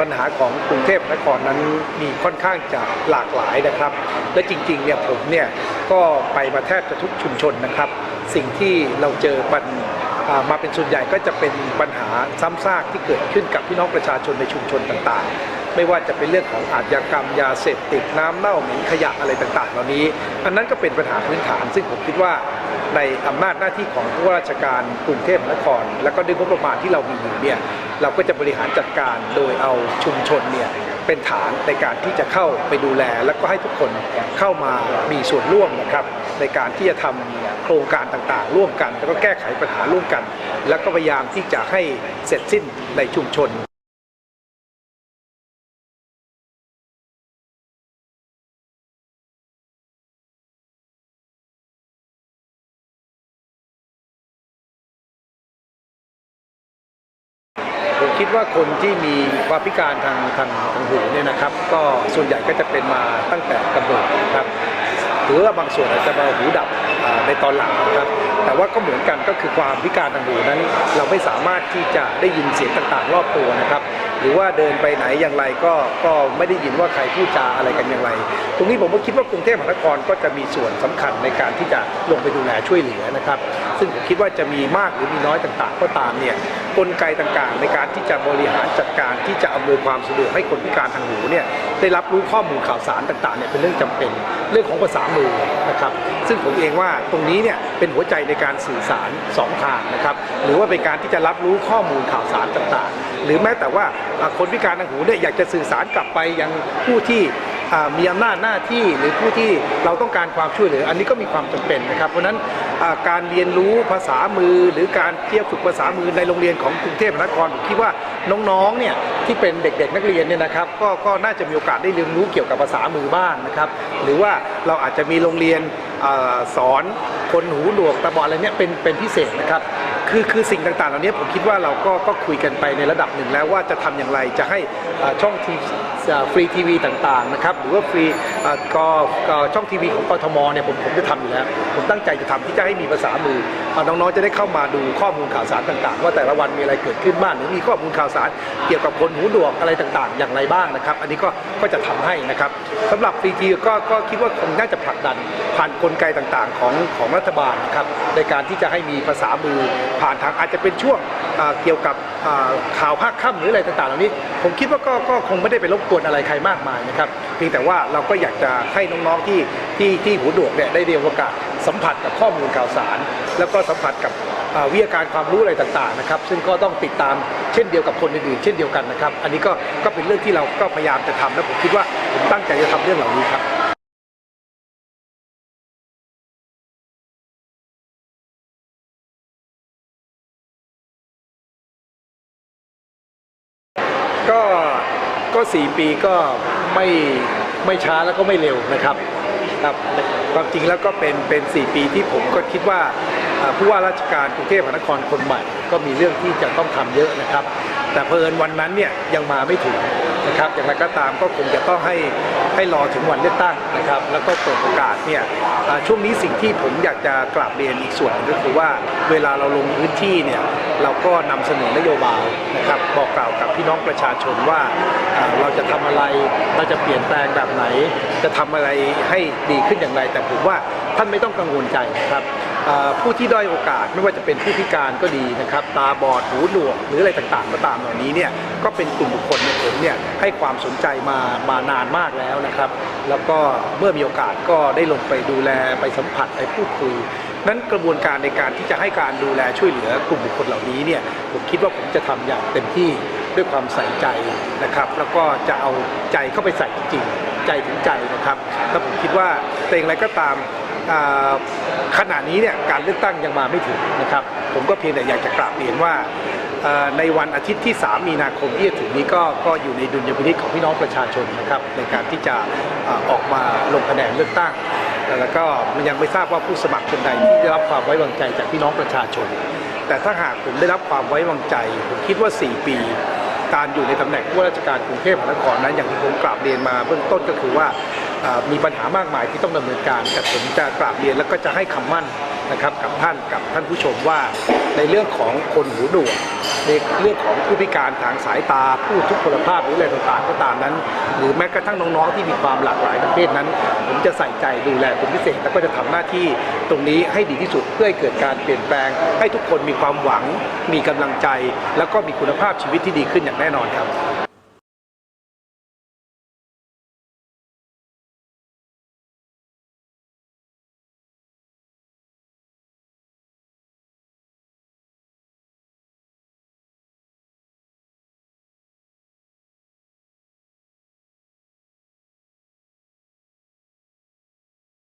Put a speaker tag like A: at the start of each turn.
A: ปัญหาของกรุงเทพนครนั้นมีค่อนข้างจะหลากหลายนะครับ และจริงๆเนี่ยผมเนี่ยก็ไปมาแทบจะทุกชุมชนนะครับ สิ่งที่เราเจอปัญมาเป็นส่วนใหญ่ก็จะเป็นปัญหาซ้ำซากที่เกิดขึ้นกับพี่น้องประชาชนในชุมชนต่างๆ ไม่ว่าจะเป็นเรื่องของอาชญากรรมยาเสพติดน้ำเน่าเหม็นขยะอะไรต่างๆ เหล่านี้ อันนั้นก็เป็นปัญหาพื้นฐาน ซึ่งผมคิดว่าในอำนาจหน้าที่ของผู้ว่าราชการกรุงเทพมหานคร และก็ด้วยงบประมาณที่เรามีอยู่เนี่ย เราก็จะบริหารจัดการโดยเอาชุมชนเนี่ยเป็นฐานในการที่จะเข้าไปดูแล แล้วก็ให้ทุกคนเข้ามามีส่วนร่วมนะครับ ในการที่จะทำโครงการต่างๆ ร่วมกัน แล้วก็แก้ไขปัญหาร่วมกัน แล้วก็พยายามที่จะให้เสร็จสิ้นในชุมชน คิดว่าคนที่มีความพิการทางทางทางหูเนี่ยนะครับ ก็ส่วนใหญ่ก็จะเป็นมาตั้งแต่กำเนิดนะครับหรือว่าบางส่วนอาจจะมาหูดับในตอนหลังนะครับ แต่ว่าก็เหมือนกันก็คือความพิการทางหูนั้น เราไม่สามารถที่จะได้ยินเสียงต่างๆ รอบตัวนะครับ รือว่าเดินไปไหนอย่างไรก็ก็ไม่ได้ยินว่าใครพูดจาอะไรกันอย่างไร ตรงนี้ผมก็คิดว่ากรุงเทพมหานครก็จะมีส่วนสำคัญในการที่จะลงไปดูแลช่วยเหลือนะครับ ซึ่งผมคิดว่าจะมีมากหรือมีน้อยต่างๆ ก็ตามเนี่ยกลไกต่างๆ ในการที่จะบริหารจัดการที่จะอำนวยความสะดวกให้คนพิการทางหูเนี่ยได้รับรู้ข้อมูลข่าวสารต่างๆเนี่ยเป็นเรื่องจำเป็นเรื่องของภาษามือนะครับ ซึ่งผมเองว่าตรงนี้เนี่ยเป็นหัวใจในการสื่อสารสองทางนะครับหรือว่าเป็นการที่จะรับรู้ข้อมูลข่าวสารต่างๆ หรือแม้แต่ว่าคนพิการทางหูเนี่ยอยากจะสื่อสารกลับไปยังผู้ที่มีอำนาจหน้าที่หรือผู้ที่เราต้องการความช่วยเหลือ อันนี้ก็มีความจำเป็นนะครับ เพราะนั้นการเรียนรู้ภาษามือ หรือการเที่ยวฝึกภาษามือในโรงเรียนของกรุงเทพมหานครผมคิดว่าน้องๆเนี่ยที่เป็นเด็กๆนักเรียนเนี่ยนะครับก็ก็น่าจะมีโอกาสได้เรียนรู้เกี่ยวกับภาษามือบ้างนะครับ หรือว่าเราอาจจะมีโรงเรียน สอนคนหูหนวกตาบอดอะไรเนี่ยเป็นเป็นพิเศษนะครับคือคือสิ่งต่างๆเหล่านี้ผมคิดว่าเราก็ก็คุยกันไปในระดับหนึ่งแล้วว่าจะทำอย่างไรจะให้อ่าช่องทีฟรีทีวีต่างๆนะครับหรือว่าฟรี ก็ช่องทีวีของกทมเนี่ยผมผมจะทำอยู่แล้ว ผมตั้งใจจะทำที่จะให้มีภาษามือน้องๆจะได้เข้ามาดูข้อมูลข่าวสารต่างๆ ว่าแต่ละวันมีอะไรเกิดขึ้นบ้างหรือมีข้อมูลข่าวสารเกี่ยวกับคนหูหนวกอะไรต่างๆ อย่างไรบ้างนะครับ อันนี้ก็ก็จะทำให้นะครับสำหรับฟรีทีก็ก็คิดว่าคงน่าจะผลักดันผ่านกลไกต่างๆ ของของรัฐบาลนะครับในการที่จะให้มีภาษามือผ่านทางอาจจะเป็นช่วงเกี่ยวกับข่าวภาคค่ำหรืออะไรต่างๆ เหล่านี้ ผมคิดว่าก็ก็คงไม่ได้ไปรบกวนอะไรใครมากมายนะครับ เพียงแต่ว่าเราก็อยากจะให้น้องๆที่ที่ที่หูหนวกเนี่ยได้เรียนโอกาสสัมผัสกับข้อมูลข่าวสาร แล้วก็สัมผัสกับวิทยาการความรู้อะไรต่างๆนะครับซึ่งก็ต้องติดตามเช่นเดียวกับคนอื่นๆเช่นเดียวกันนะครับ อันนี้ก็ก็เป็นเรื่องที่เราก็พยายามจะทำและผมคิดว่าผมตั้งใจจะทำเรื่องเหล่านี้ครับก็ก็สี่ปีก็ ไม่ไม่ช้าแล้วก็ไม่เร็วนะครับครับความจริงแล้วก็เป็นเป็นสี่ปีที่ผมก็คิดว่าผู้ว่าราชการกรุงเทพมหานครคนใหม่ ก็มีเรื่องที่จะต้องทำเยอะนะครับ แต่เพอิญวันนั้นเนี่ยยังมาไม่ถึง นะครับอย่างไรก็ตามก็คงจะต้องให้ให้รอถึงวันเลือกตั้งนะครับ แล้วก็เปิดโอกาสเนี่ยช่วงนี้สิ่งที่ผมอยากจะกราบเรียนอีกส่วนก็คือว่าเวลาเราลงพื้นที่เนี่ยเราก็นำเสนอนโยบายนะครับบอกกล่าวกับพี่น้องประชาชนว่าเราจะทำอะไรเราจะเปลี่ยนแปลงแบบไหน จะทำอะไรให้ดีขึ้นอย่างไร แต่ผมว่าท่านไม่ต้องกังวลใจนะครับ ผู้ที่ด้อยโอกาสไม่ว่าจะเป็นผู้พิการก็ดีนะครับ ตาบอดหูหนวกหรืออะไรต่างๆ ก็ตามเหล่านี้เนี่ยก็เป็นกลุ่มบุคคลเนี่ยผมเนี่ยให้ความสนใจมามานานมากแล้วนะครับ แล้วก็เมื่อมีโอกาสก็ได้ลงไปดูแลไปสัมผัสไปพูดคุยนั้นกระบวนการในการที่จะให้การดูแลช่วยเหลือกลุ่มบุคคลเหล่านี้เนี่ยผมคิดว่าผมจะทำอย่างเต็มที่ด้วยความใส่ใจนะครับ แล้วก็จะเอาใจเข้าไปใส่จริงใจถึงใจนะครับแล้วผมคิดว่าแต่อย่างไรก็ตาม ขณะนี้เนี่ยการเลือกตั้งยังมาไม่ถึงนะครับ ผมก็เพียงแต่อยากจะกราบเรียนว่าในวันอาทิตย์ที่ 3 มีนาคมที่จะถึงนี้ก็ก็อยู่ในดุลยพินิจของพี่น้องประชาชนนะครับ ในการที่จะออกมาลงคะแนนเลือกตั้ง แล้วก็มันยังไม่ทราบว่าผู้สมัครคนใดที่ได้รับความไว้วางใจจากพี่น้องประชาชน แต่ถ้าหากผมได้รับความไว้วางใจ ผมคิดว่า 4 ปี การอยู่ในตำแหน่งผู้ว่าราชการกรุงเทพมหานครนั้นอย่างที่ผมกราบเรียนมาเบื้องต้นก็คือว่า มีปัญหามากมายที่ต้องดำเนินการแต่ผมจะกราบเรียนแล้วก็จะให้คำมั่นนะครับกับท่านกับท่านผู้ชมว่าในเรื่องของคนหูหนวกในเรื่องของผู้พิการทางสายตา ผู้ทุกพลภาพหรืออะไรต่างๆก็ตามนั้น หรือแม้กระทั่งน้องๆที่มีความหลากหลายทางเพศนั้น ผมจะใส่ใจดูแลเป็นพิเศษแล้วก็จะทำหน้าที่ตรงนี้ให้ดีที่สุดเพื่อให้เกิดการเปลี่ยนแปลง ให้ทุกคนมีความหวัง มีกำลังใจ แล้วก็มีคุณภาพชีวิตที่ดีขึ้นอย่างแน่นอนครับ